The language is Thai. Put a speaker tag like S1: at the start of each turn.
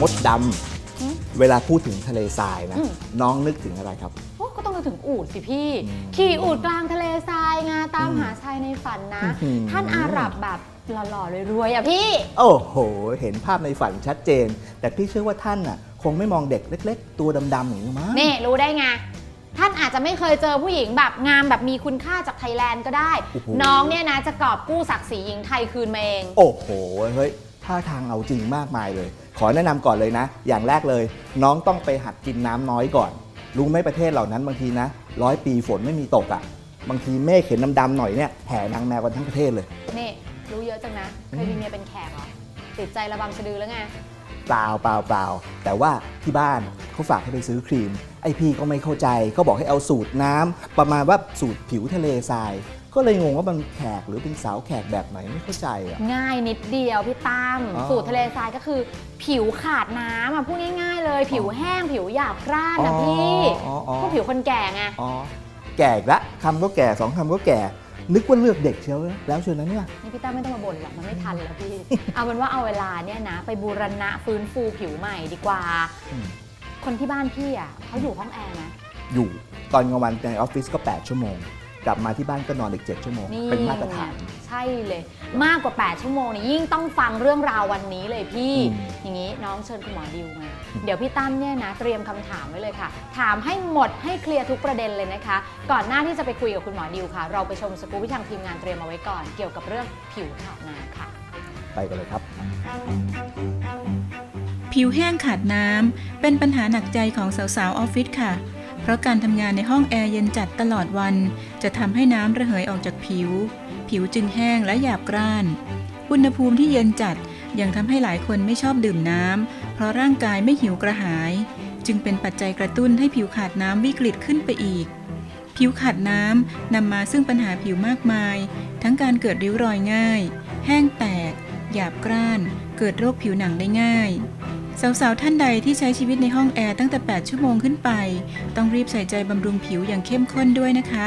S1: มดด
S2: อืมำ
S1: เวลาพูดถึงทะเลทรายนะ
S2: อืม
S1: น้องนึกถึงอะไรครับ
S2: โอ้ก็ต้องนึกถึงอูดสิพี่
S1: อืม
S2: ขี่อูดกลางทะเลทรายไงตาม
S1: อืม
S2: หาชายในฝันนะ
S1: อื้อหือ
S2: ท่านอาหรับแบบหล่อๆรวยๆอะพี่
S1: โอ้โห เห็นภาพในฝันชัดเจน แต่พี่เชื่อว่าท่านน่ะ คงไม่มองเด็กเล็ก ๆ ตัวดำๆอย่างนี้มั้ง
S2: นี่รู้ได้ไงท่านอาจจะไม่เคยเจอผู้หญิงแบบงามแบบมีคุณค่าจากไทยแลนด์ก็ได้
S1: โอ้โห
S2: น้องเนี่ยนะจะกอบกู้ศักดิ์ศรีหญิงไทยคืนมาเอง
S1: โอ้โห เฮ้ยท่าทางเอาจริงมากมายเลย ขอแนะนำก่อนเลยนะ อย่างแรกเลย น้องต้องไปหัดกินน้ำน้อยก่อน รู้ไหมประเทศเหล่านั้นบางทีนะร้อยปีฝนไม่มีตกอะ่ะ บางทีเมฆเห็นดำๆหน่อยเนี่ยแห่นางแมวกันทั้งประเทศเลย
S2: นี่รู้เยอะจังนะ เคยมีเมียเป็นแขกเหรอ ติดใจระบำสะดือแล้วไง
S1: เปล่าเปล่าเปล่า แต่ว่าที่บ้านเขาฝากให้ไปซื้อครีม ไอพี่ก็ไม่เข้าใจเขาบอกให้เอาสูตรน้ำประมาณว่าสูตรผิวทะเลทราย ก็เลยงงว่ามันแขกหรือเป็นสาวแขกแบบไหนไม่เข้าใจอะ
S2: ง่ายนิดเดียวพี่ตั้ม
S1: อ๋อ
S2: สูตรทะเลทรายก็คือ ผิวขาดน้ำอะพูดง่าย ๆ เลย ผิวแห้งผิวหยาบกร้านนะพี่
S1: อ๋ออ๋อ
S2: พวกผิวคนแก่ไง
S1: อ๋อแก่อีกละคำก็แก่สองคำก็แก่ นึกว่าเลือกเด็กเชียวแล้วเชียวนะเนี่ย
S2: นี่พี่ตั้มไม่ต้องมาบ่นหรอกมันไม่ทันแล้วพี่ เอาเป็นว่าเอาเวลาเนี่ยนะ ไปบูรณะฟื้นฟูผิวใหม่ดีกว่า
S1: อืม
S2: คนที่บ้านพี่อะเขาอยู่ห้องแอร์นะ
S1: อยู่ตอนกลางวันในออฟฟิศก็ 8 ชั่วโมง กลับมาที่บ้านก็นอนอีก7ชั่วโมง
S2: นี่
S1: เป็นมาตรฐาน
S2: ใช่เลย มากกว่า 8 ชั่วโมงนี่ยิ่งต้องฟังเรื่องราววันนี้เลยพี่
S1: อืม
S2: อย่างนี้น้องเชิญคุณหมอดิวมา เดี๋ยวพี่ตั้มเนี่ยนะ เตรียมคำถามไว้เลยค่ะ ถามให้หมดให้เคลียร์ทุกประเด็นเลยนะคะ ก่อนหน้าที่จะไปคุยกับคุณหมอดิวค่ะ เราไปชมสกู๊ปที่ทางทีมงานเตรียมเอาไว้ก่อน เกี่ยวกับเรื่องผิวขาดน้ำค่ะ
S1: ไปกันเลยครับ
S3: ผิวแห้งขาดน้ำเป็นปัญหาหนักใจของสาวๆออฟฟิศค่ะ เพราะการทำงานในห้องแอร์เย็นจัดตลอดวัน จะทำให้น้ำระเหยออกจากผิว ผิวจึงแห้งและหยาบกร้าน อุณหภูมิที่เย็นจัดยังทำให้หลายคนไม่ชอบดื่มน้ำเพราะร่างกายไม่หิวกระหาย จึงเป็นปัจจัยกระตุ้นให้ผิวขาดน้ำวิกฤตขึ้นไปอีก ผิวขาดน้ำนำมาซึ่งปัญหาผิวมากมาย ทั้งการเกิดริ้วรอยง่าย แห้งแตก หยาบกร้าน เกิดโรคผิวหนังได้ง่าย สาวๆท่านใดที่ใช้ชีวิตในห้องแอร์ตั้งแต่ 8 ชั่วโมงขึ้นไป ต้องรีบใส่ใจบำรุงผิวอย่างเข้มข้นด้วยนะคะ